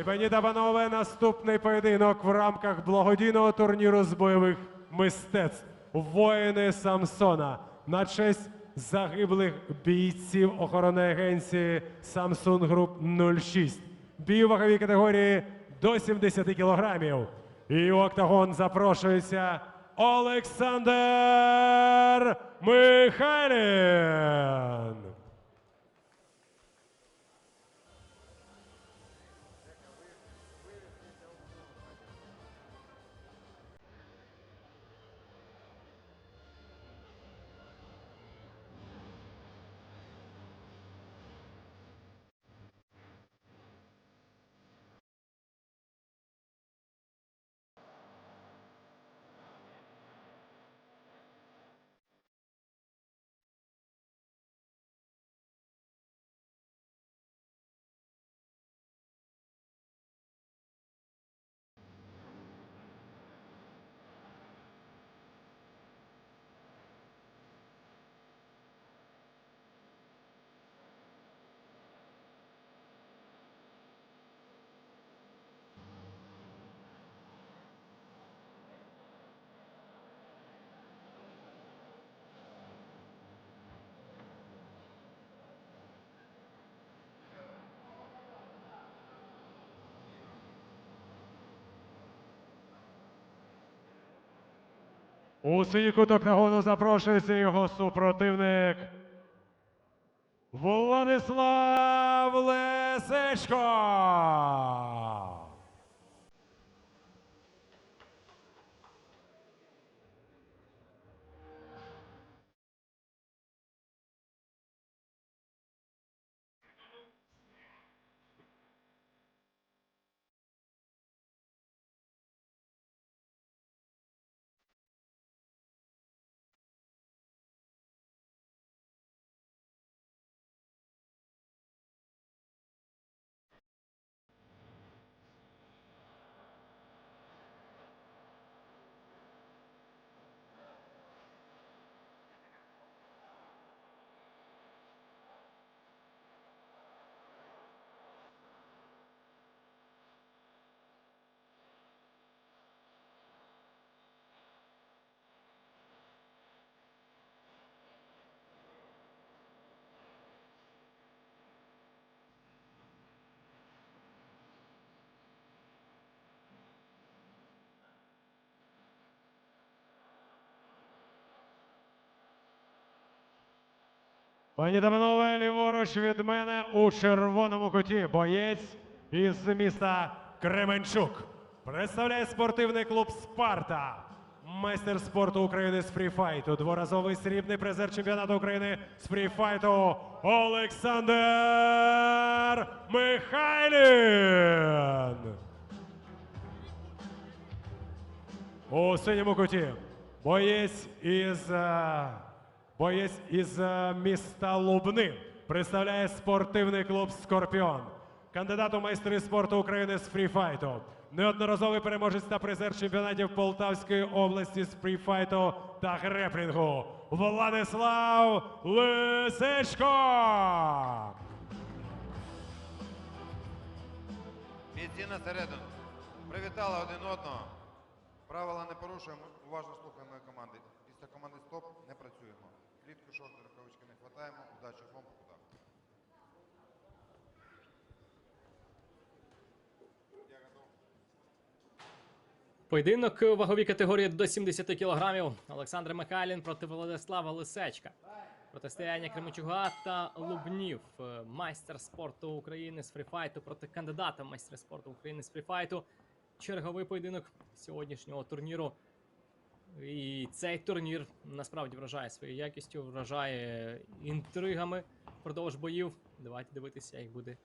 І пані та панове, наступний поєдинок в рамках благодійного турніру з бойових мистецтв Воїни Самсона на честь загиблих бійців охоронної агенції Samsung Group 06. Бій ваговій категорії до 70 кілограмів. І у октагон запрошується Олександр Михайлін. У свій кут октагону запрошується його супротивник Владислав Лесечко. Пані та ліворуч від мене у червоному куті боєць із міста Кременчук. Представляє спортивний клуб Спарта. Майстер спорту України з фріфайту, дворазовий срібний призер чемпіонату України з фріфайту Олександр Михайлін. У синьому куті боєць із е, боєць із е, міста Лубни представляє спортивний клуб Скорпіон. Кандидат у майстри спорту України з фріфайту. Неодноразовий переможець та призер чемпіонатів Полтавської області з фріфайту та греплінгу. Владислав Лисичко. Бійці на середину. Привітали один одного. Правила не порушуємо, уважно слухаємо команди. Після команди стоп не працюємо. Клітку, шорти, рукавички не хватаємо. Удачі вам покуда. Я. Поєдинок у ваговій категорії до 70 кілограмів. Олександр Михайлін проти Владислава Лисечка. Протистояння Кременчуга та Лубнів. Майстер спорту України з фріфайту проти кандидата в майстри спорту України з фріфайту. Черговий поєдинок сьогоднішнього турніру. І цей турнір насправді вражає своєю якістю, вражає інтригами впродовж боїв. Давайте дивитися, як буде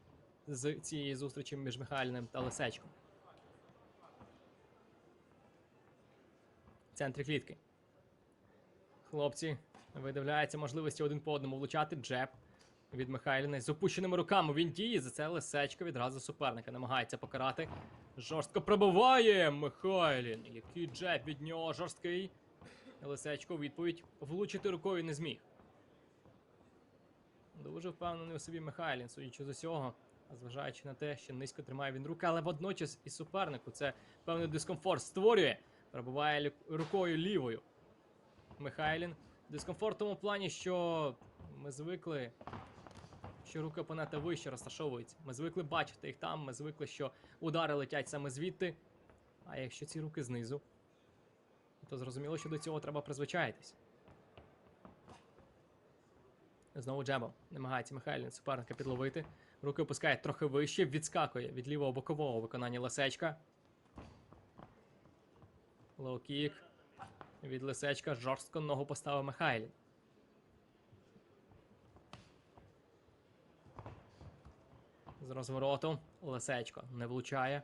з цієї зустрічі між Михайліним та Лисечком. в центрі клітки. Хлопці видивляються можливості один по одному влучати. Джеб від Михайліна з опущеними руками. Він діє. За це Лисечко відразу суперника намагається покарати. Жорстко пробиває Михайлін. Який джеб від нього жорсткий. Лисечко відповідь влучити рукою не зміг. Дуже впевнений у собі Михайлін, судячи з усього. Зважаючи на те, що низько тримає він руки, але водночас і супернику це певний дискомфорт створює. Пробиває рукою лівою. Михайлін. Дискомфорт в тому плані, що ми звикли, що руки опонента вище розташовуються. Ми звикли бачити їх там, ми звикли, що удари летять саме звідти. А якщо ці руки знизу, то зрозуміло, що до цього треба призвичаїтись. Знову джебом. Намагається Михайлін суперника підловити. Руки опускає трохи вище, відскакує від лівого бокового виконання лисечка. Лоу-кік. Від лисечка жорстко ногу поставив Михайлін. З розвороту Лисечко не влучає.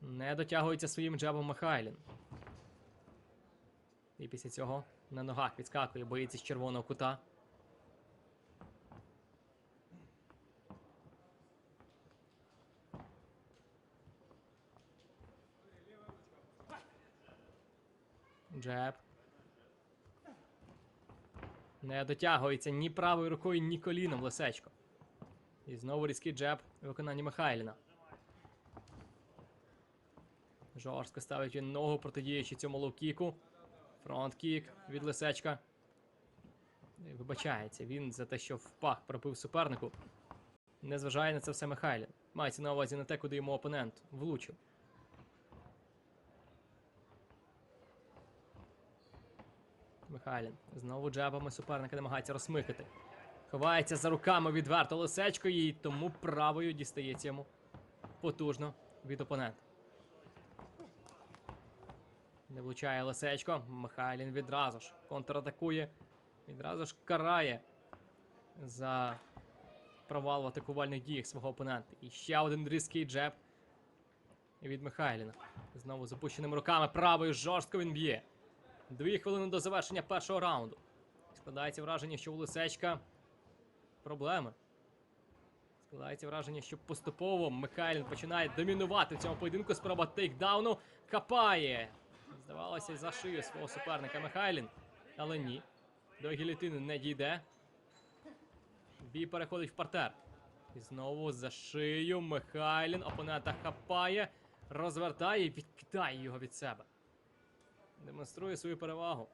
Не дотягується своїм джебом Михайлін. І після цього на ногах відскакує, боїться з червоного кута. Джеб. Не дотягується ні правою рукою, ні коліном Лисечко. І знову різкий джеб у виконанні Михайліна. Жорстко ставить він ногу, протидіючи цьому лоу-кіку. Фронт-кік від Лисечка. І Вибачається він за те, що в пах пробив супернику. Не зважає на це все Михайлін. Мається на увазі на те, куди йому опонент влучив. Михайлін. Знову джебами суперника намагається розсмикати. Ховається за руками відверто лисечко і тому правою дістається йому потужно від опонента. Не влучає лисечко. Михайлін відразу ж контратакує. Відразу ж карає за провал в атакувальних діях свого опонента. І ще один різкий джеб від Михайліна. Знову з опущеними руками правою жорстко він б'є. Дві хвилини до завершення першого раунду. Складається враження, що у Лисечка проблеми. Складається враження, що поступово Михайлін починає домінувати в цьому поєдинку. Спроба тейкдауну хапає. Здавалося, за шию свого суперника Михайлін. Але ні. До гілітини не дійде. Бій переходить в партер. І знову за шию Михайлін опонента хапає, розвертає і відкидає його від себе. Демонструє свою перевагу.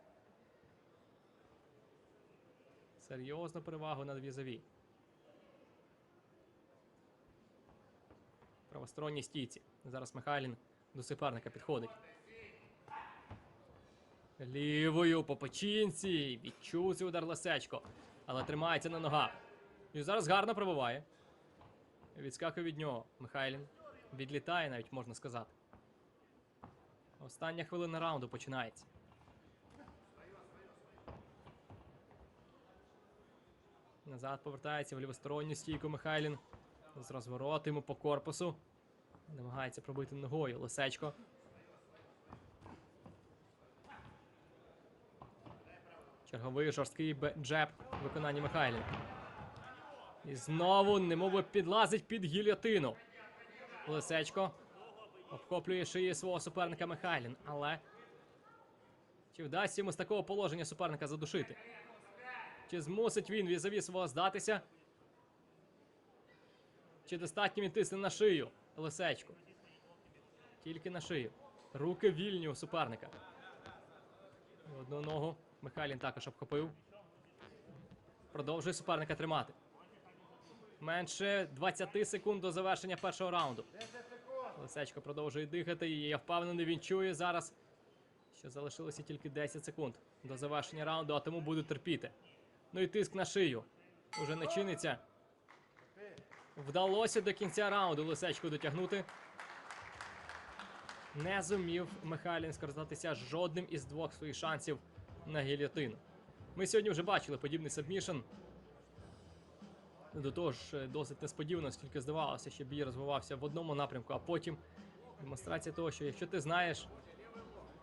Серйозну перевагу над візові. Правосторонній стійці. Зараз Михайлін до суперника підходить. Лівою по печінці. Відчув цей удар Лисечко. Але тримається на ногах. І зараз гарно пробиває. Відскакує від нього. Михайлін. Відлітає, навіть можна сказати. Остання хвилина раунду починається. Назад повертається в лівосторонню стійку Михайлін. З розвороту йому по корпусу. Намагається пробити ногою Лисечко. Черговий жорсткий джеб в виконанні Михайлін. І знову немови підлазить під гільйотину. Лисечко обхоплює шиї свого суперника Михайлін, але чи вдасться йому з такого положення суперника задушити? Чи змусить він візові свого здатися? Чи достатньо він тисне на шию Лисечку? Тільки на шию. Руки вільні у суперника. Одну ногу Михайлін також обхопив. Продовжує суперника тримати. Менше 20 секунд до завершення першого раунду. Лисечко продовжує дихати, і я впевнений, він чує зараз, що залишилося тільки 10 секунд до завершення раунду, а тому буде терпіти. Ну і тиск на шию. Уже не чиниться. Вдалося до кінця раунду Лисечку дотягнути. Не зумів Михайлін скористатися жодним із двох своїх шансів на гільйотину. Ми сьогодні вже бачили подібний сабмішн. До того ж, досить несподівано, оскільки здавалося, що бій розвивався в одному напрямку, а потім демонстрація того, що якщо ти знаєш,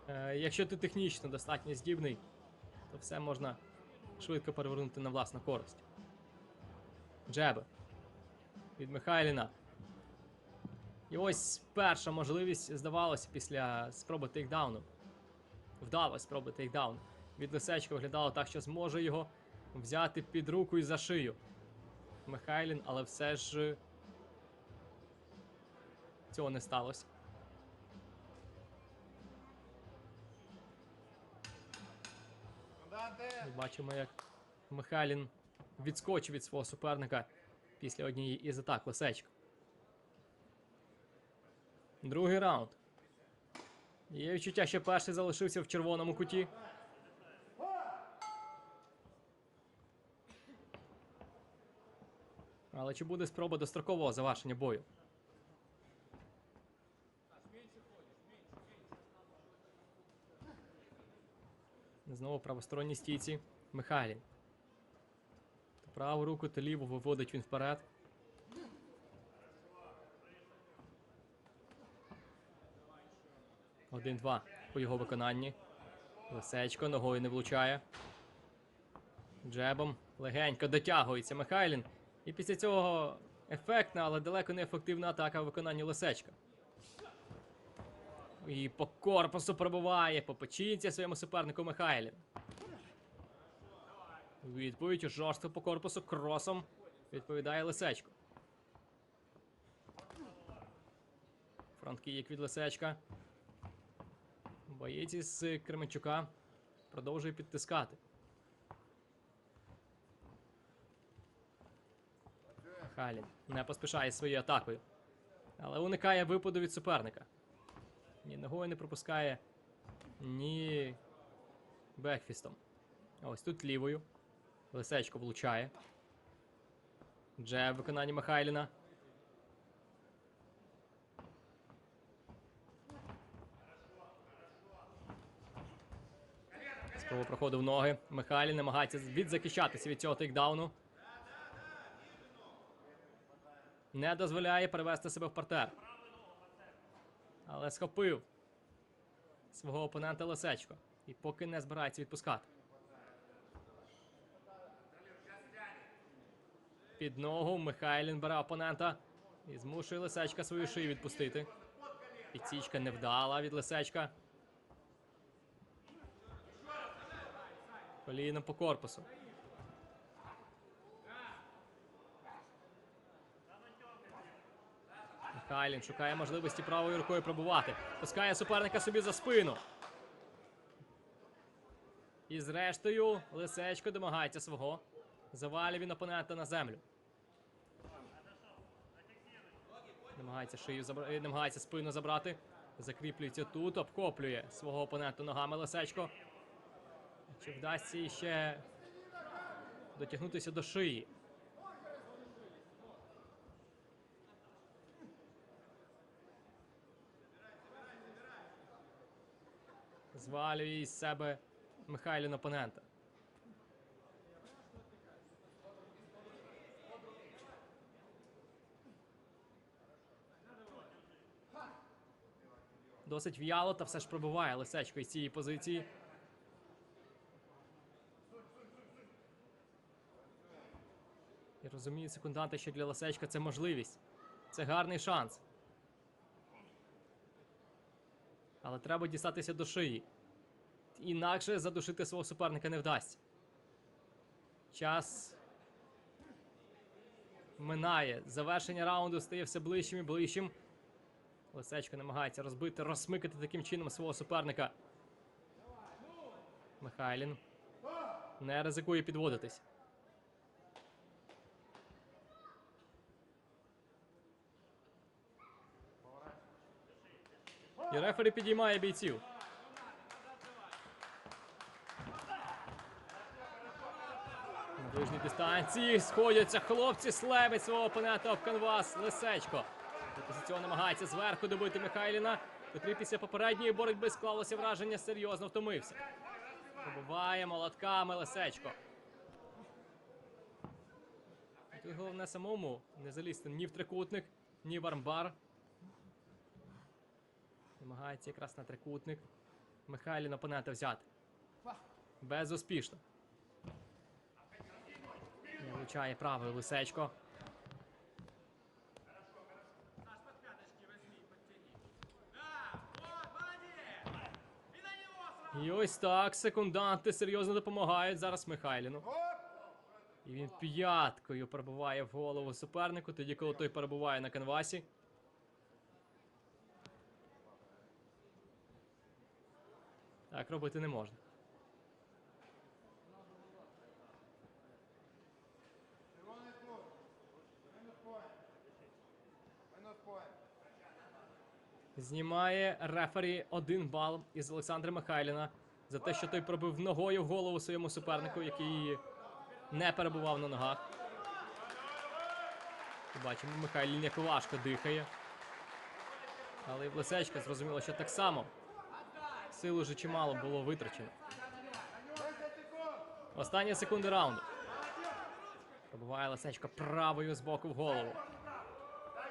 е, якщо ти технічно достатньо здібний, то все можна швидко перевернути на власну користь. Джеби від Михайліна. І ось перша можливість, здавалося, після спроби тейкдауну. Вдалося спроби Михайлін, але все ж цього не сталося. Коменданти! І бачимо, як Михайлін відскочив від свого суперника після однієї із атак Лисечка. Другий раунд. Є відчуття, що перший залишився в червоному куті. Але чи буде спроба дострокового завершення бою? Знову правосторонній стійці Михайлін. Праву руку, то ліву виводить він вперед. Один-два по його виконанні. Лисечко ногою не влучає. Джебом легенько дотягується Михайлін. І після цього ефектна, але далеко не ефективна атака в виконанні Лисечка. І по корпусу пробиває, по печінці своєму супернику Михайлін. Відповідь жорстко по корпусу кросом відповідає Лисечко. Фронт-киїк від Лисечка. Боєць із Кременчука продовжує підтискати. Халін не поспішає своєю атакою. Але уникає випаду від суперника. Ні ногою не пропускає, ні бекфістом. Ось тут лівою. Лисечко влучає. Джеб в виконанні Михайліна. Спроба проходу в ноги. Михайлін намагається відзахищатися від цього тейкдауну. Не дозволяє перевести себе в партер. Але схопив свого опонента Лисечко. І поки не збирається відпускати. Під ногу Михайлін бере опонента і змушує Лисечка свою шию відпустити. Підсічка невдала від Лисечка. Коліном по корпусу. Михайлін шукає можливості правою рукою пробувати. Пускає суперника собі за спину. І зрештою Лисечко домагається свого. Завалює він опонента на землю. Намагається шию забра... е, намагається спину забрати. Закріплюється тут, обкоплює свого опонента ногами Лисечко. Чи вдасться ще дотягнутися до шиї? Звалює із себе Михайлін опонента. Досить в'яло, та все ж пробиває Лисечко із цієї позиції. І розумію, секунданти, що для Лисечка це можливість. Це гарний шанс. Але треба дістатися до шиї. Інакше задушити свого суперника не вдасться. Час минає. Завершення раунду стає все ближчим і ближчим. Лисечко намагається розбити, розсмикати таким чином свого суперника. Михайлін не ризикує підводитись. І рефері підіймає бійців. На ближній дистанції сходяться хлопці, слевить свого опонента об канвас Лисечко. Після намагається зверху добити Михайліна, котрий після попередньої боротьби склалося враження, серйозно втомився. Пробиває молотками Лисечко. Тут головне самому не залізти ні в трикутник, ні в армбар. Намагається якраз на трикутник. Михайлін опонента взяти. Безуспішно. Не влучає правою лисечко. І ось так секунданти серйозно допомагають зараз Михайліну. І він п'яткою пробиває в голову супернику, тоді коли той перебуває на канвасі. Так робити не можна. Знімає рефері один бал із Олександра Михайліна за те, що той пробив ногою в голову своєму супернику, який не перебував на ногах. Бачимо, Михайлін як важко дихає. Але і в Лисечка зрозуміло, що так само. Сил уже чимало було витрачено. Останні секунди раунду. Пробиває Лисечка правою з боку в голову.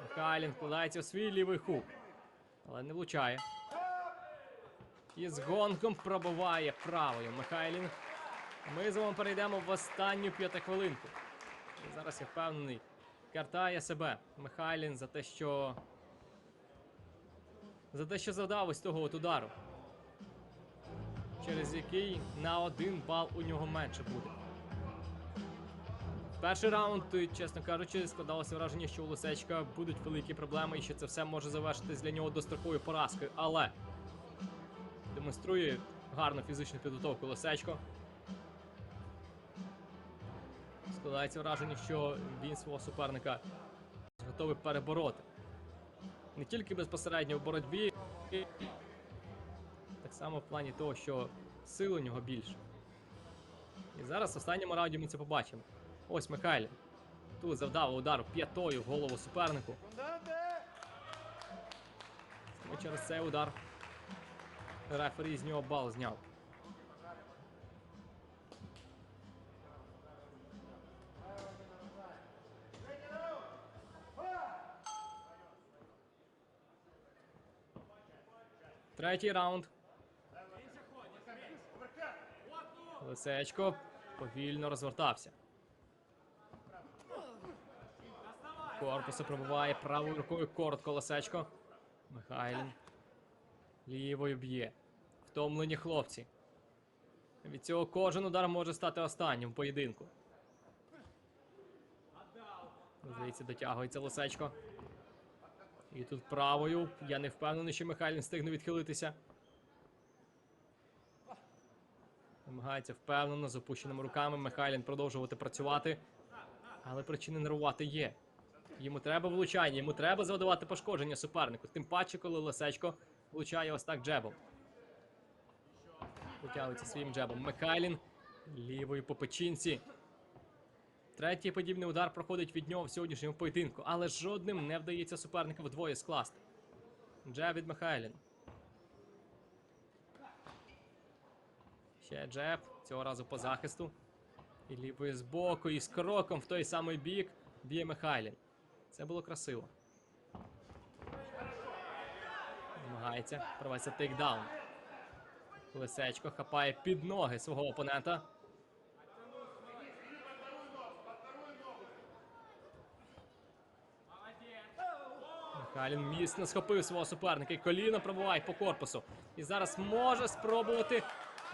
Михайлін вкладається у свій лівий хук. Але не влучає. І з гонком пробиває правою Михайлін. Ми з вами перейдемо в останню п'ятихвилинку. Зараз я впевнений, картає себе Михайлін за те, що. За те, що завдав ось того от удару. Через який на один бал у нього менше буде. Перший раунд, е, чесно кажучи, складалося враження, що у Лисечка будуть великі проблеми і що це все може завершитись для нього достроковою поразкою. Але демонструє гарну фізичну підготовку Лисечко. Складається враження, що він свого суперника готовий перебороти. Не тільки безпосередньо в боротьбі, само в плані того, що сил у нього більше. І зараз в останньому раунді ми це побачимо. Ось Михайлін. Тут завдав удар п'ятою в голову супернику. Саме через цей удар рефері з нього бал зняв. Третій раунд. Лисечко повільно розвертався. Корпусу пробиває правою рукою коротко Лисечко. Михайлін. Лівою б'є. Втомлені хлопці. Від цього кожен удар може стати останнім в поєдинку. Здається, дотягується Лисечко. І тут правою. Я не впевнений, що Михайлін встигне відхилитися. Намагається впевнено з опущеними руками Михайлін продовжувати працювати. Але причини нервувати є. Йому треба влучання, йому треба завдавати пошкодження супернику. Тим паче, коли Лисечко влучає ось так джебом. Витягується своїм джебом. Михайлін лівою по печінці. Третій подібний удар проходить від нього в сьогоднішньому поєдинку, але жодним не вдається суперника вдвоє скласти. Джеб від Михайліна. Ще джеб, цього разу по захисту. І лівою з боку, і з кроком в той самий бік б'є Михайлін. Це було красиво. Намагається провести тейкдаун. Лисечко хапає під ноги свого опонента. Михайлін міцно схопив свого суперника і коліно пробиває по корпусу. І зараз може спробувати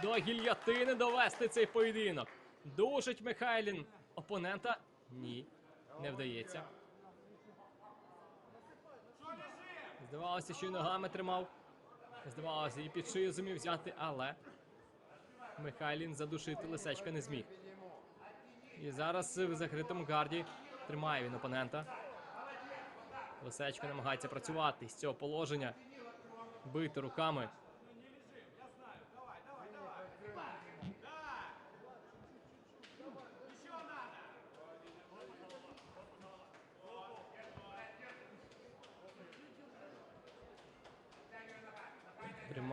до гільйотини довести цей поєдинок. Душить Михайлін опонента. Ні, не вдається. Здавалося, що й ногами тримав. Здавалося, і під шию зумів взяти, але Михайлін задушити лисечка не зміг. І зараз в закритому гарді тримає він опонента. Лисечко намагається працювати з цього положення, бити руками.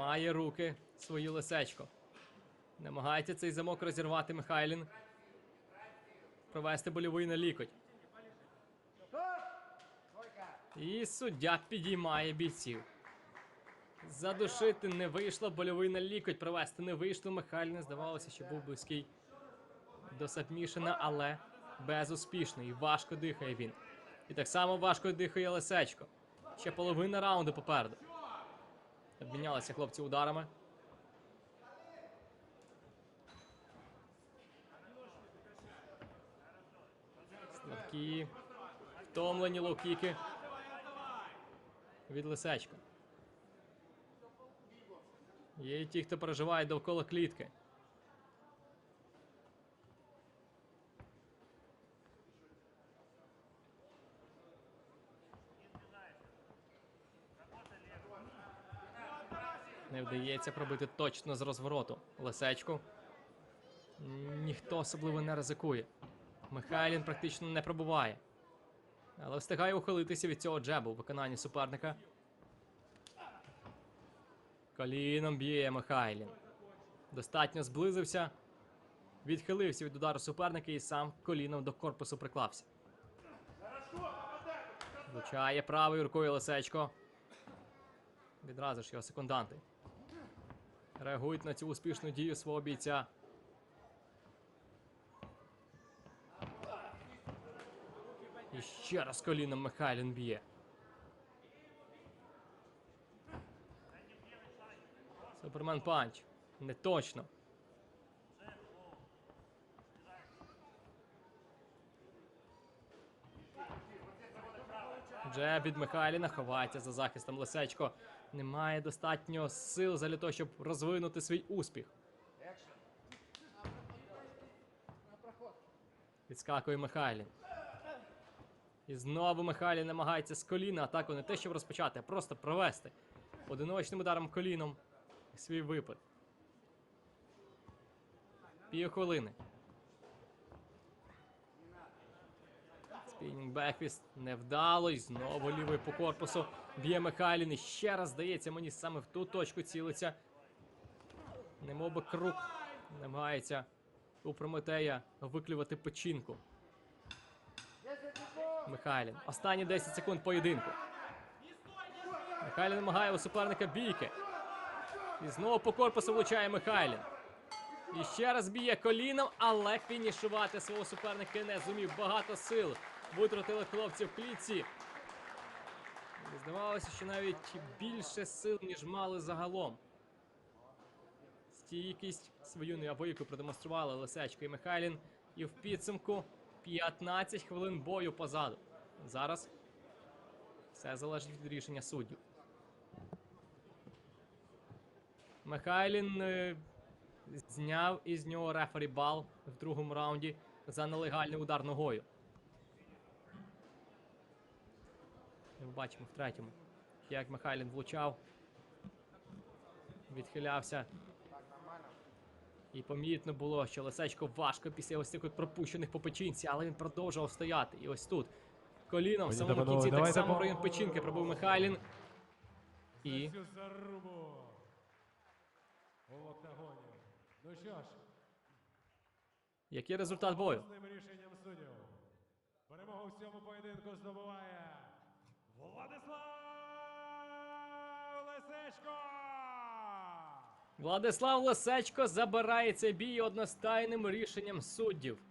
Тримає руки свої лисечко. Намагається цей замок розірвати Михайлін. Провести больовий на лікоть. І суддя підіймає бійців. Задушити не вийшло, больовий на лікоть провести не вийшло. Михайлін здавалося, що був близький до сабмішена, але безуспішно. І важко дихає він. І так само важко дихає Лисечко. Ще половина раунду попереду. Обмінялися хлопці ударами. Слабкі. втомлені лоу-кіки від Лисечка. Є ті, хто переживає довкола клітки. Не вдається пробити точно з розвороту. Лисечку. Ніхто особливо не ризикує. Михайлін практично не пробуває. Але встигає ухилитися від цього джебу у виконанні суперника. Коліном б'є Михайлін. Достатньо зблизився. Відхилився від удару суперника і сам коліном до корпусу приклався. Влучає правою рукою Лисечко. Відразу ж його секунданти. Реагують на цю успішну дію свого бійця. І ще раз коліном Михайлін б'є. Супермен панч. Не точно. Джеб від Михайліна ховається за захистом Лисечко. Немає достатньо сил для того, щоб розвинути свій успіх. Відскакує Михайлін. І знову Михайлін намагається з коліна атаку не те, щоб розпочати, а просто провести одиночним ударом коліном свій випад. Пів хвилини. Спінінг бекфіст невдало. І знову лівий по корпусу. Б'є Михайлін. І ще раз здається, мені саме в ту точку цілиться. Немов би круг намагається у Прометея виклювати печінку. Михайлін. Останні 10 секунд поєдинку. Михайлін намагає у суперника бійки. І знову по корпусу влучає Михайлін. І ще раз б'є коліном, але фінішувати свого суперника не зумів. Багато сил витратили хлопці в клітці. Здавалося, що навіть більше сил, ніж мали загалом. Стійкість свою неабияку продемонстрували Лисечко і Михайлін. І в підсумку 15 хвилин бою позаду. Зараз все залежить від рішення суддів. Михайлін е, зняв із нього рефері бал в другому раунді за нелегальний удар ногою. Ми бачимо в третьому, як Михайлін влучав, відхилявся. І помітно було, що Лисечко важко після ось цих от пропущених по печінці, але він продовжував стояти. І ось тут коліном в самому кінці так само в район печінки пробив Михайлін. І. Ну що ж, який результат бою? Перемогу в цьому поєдинку здобуває Владислав Лисечко! Владислав Лисечко забирає цей бій одностайним рішенням суддів.